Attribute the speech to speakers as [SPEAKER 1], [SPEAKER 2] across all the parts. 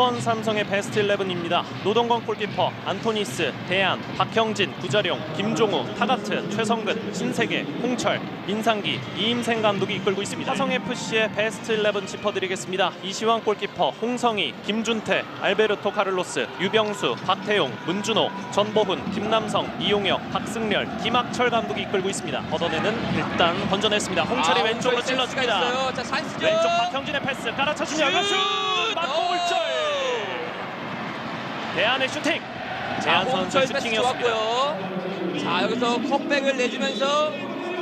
[SPEAKER 1] 수원 삼성의 베스트 11입니다. 노동건 골키퍼, 안토니스, 대안, 박형진, 구자룡, 김종우, 타가트, 최성근, 신세계, 홍철, 민상기, 이임생 감독이 이끌고 있습니다. 화성 FC의 베스트 11 짚어드리겠습니다. 이시환 골키퍼, 홍성희, 김준태, 알베르토 카를로스, 유병수, 박태용, 문준호, 전보훈, 김남성, 이용혁, 박승렬, 김학철 감독이 이끌고 있습니다. 걷어내는 일단 건져냈습니다. 홍철이
[SPEAKER 2] 아,
[SPEAKER 1] 왼쪽으로 찔러줍니다. 왼쪽 박형진의 패스 깔아쳐주며
[SPEAKER 2] 슛!
[SPEAKER 1] 슛! 대안의 슈팅!
[SPEAKER 2] 자,
[SPEAKER 1] 선수.
[SPEAKER 2] 좋았고요. 자, 여기서 컵백을 내주면서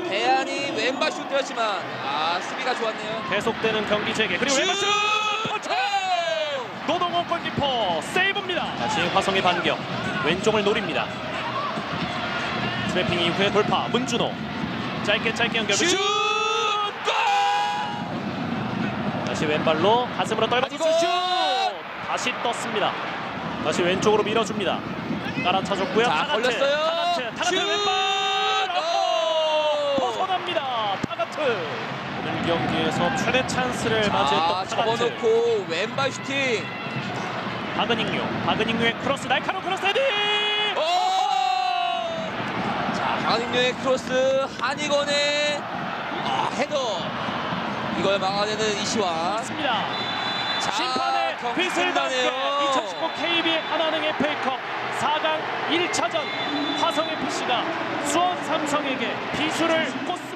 [SPEAKER 2] 대안이 왼발 슛 때렸지만 아, 수비가 좋았네요.
[SPEAKER 1] 계속되는 경기 재개 그리고 왼발 슛! 노동원 골키퍼 세이브입니다. 다시 화성의 반격 왼쪽을 노립니다. 트래핑 이후에 돌파 문준호 짧게 짧게 연결
[SPEAKER 2] 슛!
[SPEAKER 1] 다시 왼발로 가슴으로
[SPEAKER 2] 아이고!
[SPEAKER 1] 슛! 다시 떴습니다. 다시 왼쪽으로 밀어줍니다. 깔아차줬고요.
[SPEAKER 2] 자,
[SPEAKER 1] 타가트,
[SPEAKER 2] 걸렸어요.
[SPEAKER 1] 타가트, 타가트
[SPEAKER 2] 슛!
[SPEAKER 1] 왼발!
[SPEAKER 2] 오!
[SPEAKER 1] 벗어납니다. 타가트. 오늘 경기에서 최대 찬스를
[SPEAKER 2] 자,
[SPEAKER 1] 맞이했던 타가트.
[SPEAKER 2] 접어놓고 왼발 슈팅.
[SPEAKER 1] 박은익류, 박은익류의 크로스 날카로운 크로스 헤딩!
[SPEAKER 2] 오! 자, 강인료의 크로스, 한이건의 아, 헤더. 이걸 막아내는 이시환.
[SPEAKER 1] 맞습니다.
[SPEAKER 2] 자,
[SPEAKER 1] 심판 의
[SPEAKER 2] 경기
[SPEAKER 1] 휘슬 담게
[SPEAKER 2] 끝나네요.
[SPEAKER 1] 2019 KBL 하나은행 FA컵 4강 1차전 화성 FC가 수원 삼성에게 비수를 꽂습니다.